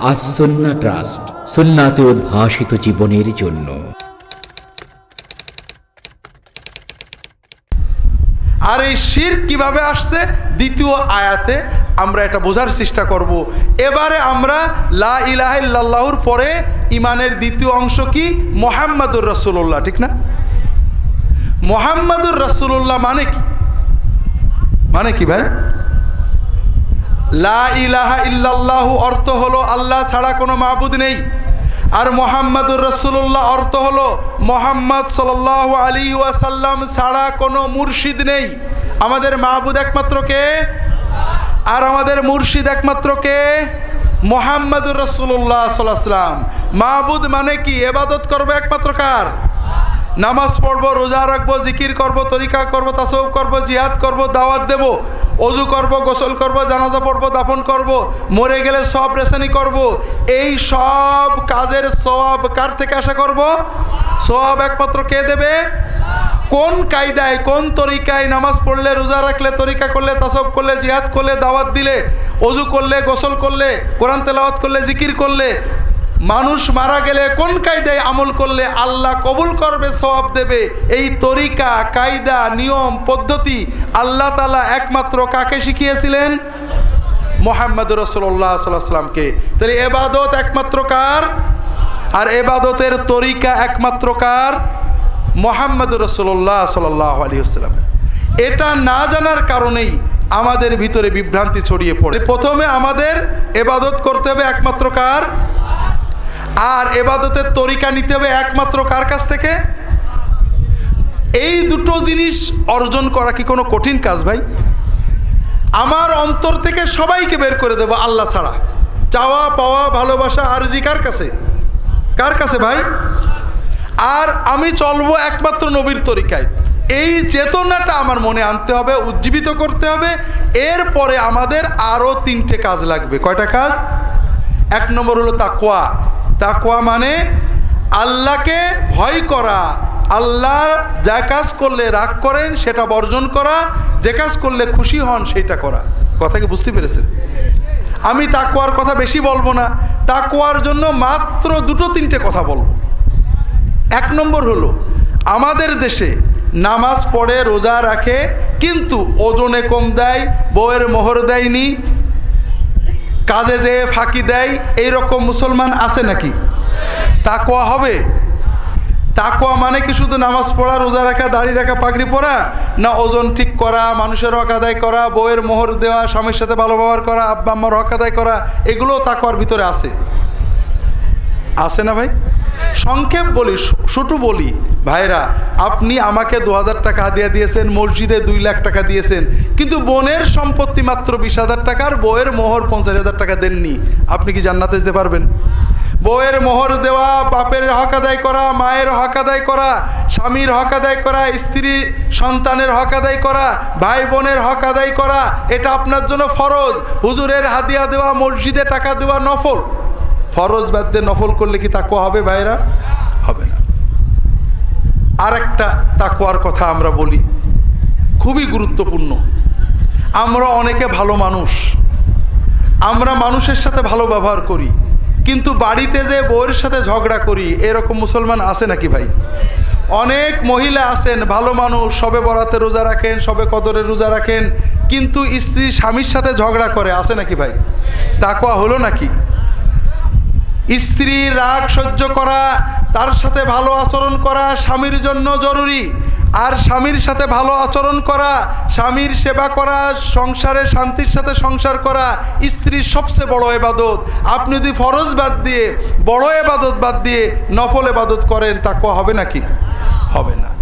আসন্না trust, সুন্নাতে উদ্ভাসিত জীবনের জন্য। আর এই শির কীভাবে আসছে? দ্বিতীয় আয়াতে আমরা এটা বোঝার চেষ্টা করব। এবারে আমরা লা পরে ইমানের দ্বিতীয় অংশ কি? মোহাম্মদুর রসুল্লাহ ঠিক না? মোহাম্মদুর রসুল্লাহ মানে কি? মানে কি ভাই? লা ইলাহা ইল্লাল্লাহু অর্থ হলো আল্লাহ ছাড়া কোনো মাহবুদ নেই। আর মোহাম্মদুর রসুল্লাহ অর্থ হলো মোহাম্মদ সাল্লাহ আলী ওয়াসাল্লাম ছাড়া কোনো মুর্শিদ নেই। আমাদের মাহবুদ একমাত্র কে? আর আমাদের মুর্শিদ একমাত্র কে? মোহাম্মদুর রসুল্লাহ সাল্লাম মাহবুদ মানে কি? এবাদত করবে একমাত্র কার? নামাজ পড়ব, রোজা রাখব, জিকির করব, তরিকা করব তাসব করব, জিহাদ করব, দাওয়াত দেব। অজু করব, গোসল করব, জানাজা পড়ব, দাফন করব, মরে গেলে সব রেশানি করব। এই সব কাজের সব কার থেকে আশা করব? সব একমাত্র কে দেবে? কোন কায়দায়, কোন তরিকায় নামাজ পড়লে, রোজা রাখলে, তরিকা করলে, তাসব করলে, জিহাদ করলে, দাওয়াত দিলে, অজু করলে, গোসল করলে, কোরআন তেলাওয়াত করলে, জিকির করলে মানুষ মারা গেলে কোন কায়দায় আমল করলে আল্লাহ কবুল করবে সব দেবে? এই তরিকা, কায়দা, নিয়ম, পদ্ধতি আল্লাহ তালা একমাত্র কাকে শিখিয়েছিলেন? মোহাম্মদ রসল্লাহ সাল্লামকে তাহলে এবাদত একমাত্র কার? আর এবাদতের তরিকা একমাত্র কার? মোহাম্মদ রসল্লাহ সাল্লাহ আলী আসসালামের এটা না জানার কারণেই আমাদের ভিতরে বিভ্রান্তি ছড়িয়ে পড়ে। প্রথমে আমাদের এবাদত করতে হবে একমাত্র কার? আর এবাদতের তরিকা নিতে হবে একমাত্র কার কাছ থেকে? এই দুটো জিনিস অর্জন করা কি কোনো কঠিন কাজ ভাই? আমার অন্তর থেকে সবাইকে বের করে দেবো আল্লাহ ছাড়া। চাওয়া, পাওয়া, ভালোবাসা, আরজি কার কাছে? কার কাছে ভাই? আর আমি চলবো একমাত্র নবীর তরিকায়। এই চেতনাটা আমার মনে আনতে হবে, উজ্জীবিত করতে হবে। এরপরে আমাদের আরও তিনটে কাজ লাগবে। কয়টা কাজ? এক নম্বর হলো তাকোয়া তাকোয়া মানে আল্লাহকে ভয় করা। আল্লাহ যা কাজ করলে রাগ করেন, সেটা বর্জন করা। যে কাজ করলে খুশি হন সেটা করা। কথা কি বুঝতে পেরেছেন? আমি তাকোয়ার কথা বেশি বলব না। তাকোয়ার জন্য মাত্র দুটো তিনটে কথা বলব। এক নম্বর হলো, আমাদের দেশে নামাজ পড়ে, রোজা রাখে, কিন্তু ওজনে কম দেয়, বউয়ের মোহর দেয়নি কাজে যে ফাঁকি দেয় এই রকম মুসলমান আছে নাকি? তাকোয়া হবে? তাকোয়া মানে কি শুধু নামাজ পড়া, রোজা রাখা, দাড়ি রাখা, পাগড়ি পরা, না ওজন ঠিক করা, মানুষের হক আদায় করা, বউয়ের মোহর দেওয়া, স্বামীর সাথে ভালো ব্যবহার করা আব্বা আম্মার হক আদায় করা এগুলোও তাকোয়ার ভিতরে আছে। আছে না ভাই? সংক্ষেপ বলি শুটু বলি। ভাইরা, আপনি আমাকে দু হাজার টাকা হাদিয়া দিয়েছেন, মসজিদে দুই লাখ টাকা দিয়েছেন, কিন্তু বোনের সম্পত্তি মাত্র বিশ হাজার টাকার বউয়ের মোহর পঞ্চাশ হাজার টাকা দেননি। আপনি কি জান্নাতে যেতে পারবেন? বউয়ের মোহর দেওয়া, বাপের হক আদায় করা, মায়ের হক আদায় করা, স্বামীর হক আদায় করা, স্ত্রী সন্তানের হক আদায় করা, ভাই বোনের হক আদায় করা, এটা আপনার জন্য ফরজ। হুজুরের হাদিয়া দেওয়া, মসজিদে টাকা দেওয়া নফল। ফরজ বাদ দিয়ে নফল করলে কি তাকুয়া হবে ভাইরা হবে না। আর একটা তাকুয়ার কথা আমরা বলি, খুবই গুরুত্বপূর্ণ। আমরা অনেকে ভালো মানুষ। আমরা মানুষের সাথে ভালো ব্যবহার করি, কিন্তু বাড়িতে যে বউয়ের সাথে ঝগড়া করি, এরকম মুসলমান আছে নাকি ভাই? অনেক মহিলা আছেন, ভালো মানুষ, সবে বরাতে রোজা রাখেন, সবে কদরে রোজা রাখেন, কিন্তু স্ত্রী স্বামীর সাথে ঝগড়া করে, আছে নাকি ভাই? তাকুয়া হলো নাকি? স্ত্রীর রাগ সহ্য করা, তার সাথে ভালো আচরণ করা স্বামীর জন্য জরুরি। আর স্বামীর সাথে ভালো আচরণ করা, স্বামীর সেবা করা, সংসারে শান্তির সাথে সংসার করা স্ত্রীর সবচেয়ে বড় এবাদত। আপনি যদি ফরজ বাদ দিয়ে, বড় এবাদত বাদ দিয়ে নফল এবাদত করেন, তা ক হবে নাকি? হবে না।